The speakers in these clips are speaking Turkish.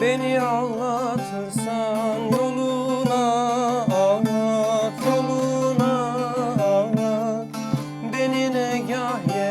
Beni ağlatırsan yoluna ağlat Yoluna ağlat Beni negah yere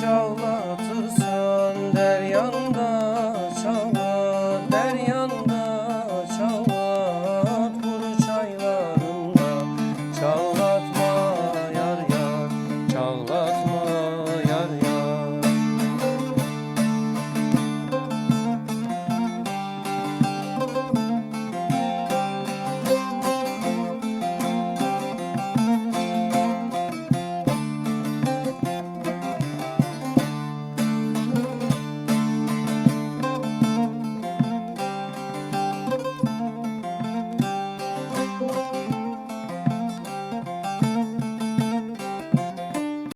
so much.